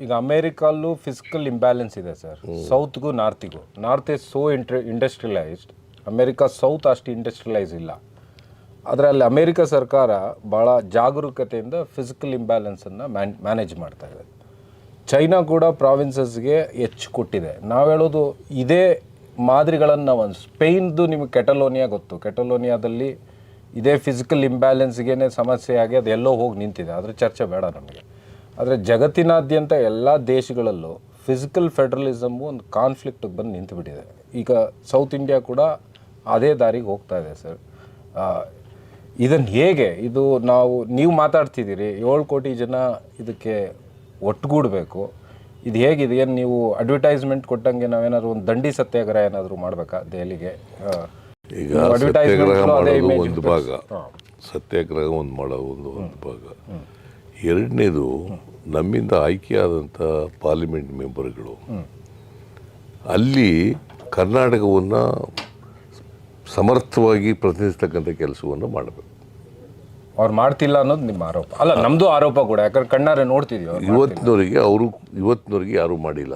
ಈಗ ಅಮೇರಿಕಲ್ಲೂ physical imbalance ಇದೆ ಸರ್ ಸೌತ್ಗೂ ನಾರ್ತಿಗೂ north is so intra industrialised America south ಅಷ್ಟು ಇಂಡಸ್ಟ್ರಿಯಲೈಸ್ ಇಲ್ಲ. ಆದರೆ ಅಲ್ಲಿ ಅಮೇರಿಕ ಸರ್ಕಾರ ಭಾಳ ಜಾಗರೂಕತೆಯಿಂದ ಫಿಸಿಕಲ್ ಇಂಬ್ಯಾಲೆನ್ಸನ್ನು ಮ್ಯಾನ್ ಮ್ಯಾನೇಜ್ ಮಾಡ್ತಾ ಇದೆ. ಚೈನಾ ಕೂಡ ಪ್ರಾವಿನ್ಸಸ್ಗೆ ಹೆಚ್ಚು ಕೊಟ್ಟಿದೆ. ನಾವು ಹೇಳೋದು ಇದೇ ಮಾದರಿಗಳನ್ನು ಒಂದು ಸ್ಪೇನ್ದು ನಿಮಗೆ ಕೆಟಲೋನಿಯಾ ಗೊತ್ತು. ಕೆಟಲೋನಿಯಾದಲ್ಲಿ ಇದೇ ಫಿಸಿಕಲ್ ಇಂಬ್ಯಾಲೆನ್ಸ್ಗೇ ಸಮಸ್ಯೆ ಆಗಿ ಅದು ಎಲ್ಲೋ ಹೋಗಿ ನಿಂತಿದೆ. ಆದರೆ ಚರ್ಚೆ ಬೇಡ ನಮಗೆ. ಆದರೆ ಜಗತ್ತಿನಾದ್ಯಂತ ಎಲ್ಲ ದೇಶಗಳಲ್ಲೂ ಫಿಸಿಕಲ್ ಫೆಡ್ರಲಿಸಮು ಒಂದು ಕಾನ್ಫ್ಲಿಕ್ಟಿಗೆ ಬಂದು ನಿಂತುಬಿಟ್ಟಿದೆ. ಈಗ ಸೌತ್ ಇಂಡಿಯಾ ಕೂಡ ಅದೇ ದಾರಿಗೆ ಹೋಗ್ತಾ ಇದೆ ಸರ್. ಇದನ್ನು ಹೇಗೆ? ಇದು ನಾವು ನೀವು ಮಾತಾಡ್ತಿದ್ದೀರಿ ಏಳು ಕೋಟಿ ಜನ ಇದಕ್ಕೆ ಒಟ್ಟುಗೂಡಬೇಕು ಇದು ಹೇಗಿದೆ? ಏನು ನೀವು ಅಡ್ವರ್ಟೈಸ್ಮೆಂಟ್ ಕೊಟ್ಟಂಗೆ ನಾವೇನಾದ್ರು ಒಂದು ದಂಡಿ ಸತ್ಯಾಗ್ರಹ ಏನಾದರೂ ಮಾಡಬೇಕಾ ದೆಹಲಿಗೆ? ಈಗ ಸತ್ಯಾಗ್ರಹ ಮಾಡೋದು ಒಂದು. ಭಾಗ. ಸತ್ಯಾಗ್ರಹ ಒಂದು ಮಾಡೋದು ಒಂದು ಒಂದು ಭಾಗ. ಎರಡನೇದು ನಮ್ಮಿಂದ ಆಯ್ಕೆಯಾದಂಥ ಪಾರ್ಲಿಮೆಂಟ್ ಮೆಂಬರ್ಗಳು ಅಲ್ಲಿ ಕರ್ನಾಟಕವನ್ನು ಸಮರ್ಥವಾಗಿ ಪ್ರತಿನಿಧಿಸ್ತಕ್ಕಂಥ ಕೆಲಸವನ್ನು ಮಾಡಬೇಕು. ಅವ್ರು ಮಾಡ್ತಿಲ್ಲ ಅನ್ನೋದು ನಿಮ್ಮ ಆರೋಪ. ಅಲ್ಲ ನಮ್ಮದು ಆರೋಪ ಕೂಡ ಯಾಕಂದ್ರೆ ಕಣ್ಣಾರೆ ನೋಡ್ತಿದ್ದೀವಿ ಇವತ್ತಿನವರಿಗೆ ಇವತ್ತಿನವರೆಗೆ ಅವರು ಇವತ್ತಿನವರೆಗೆ ಯಾರೂ ಮಾಡಿಲ್ಲ.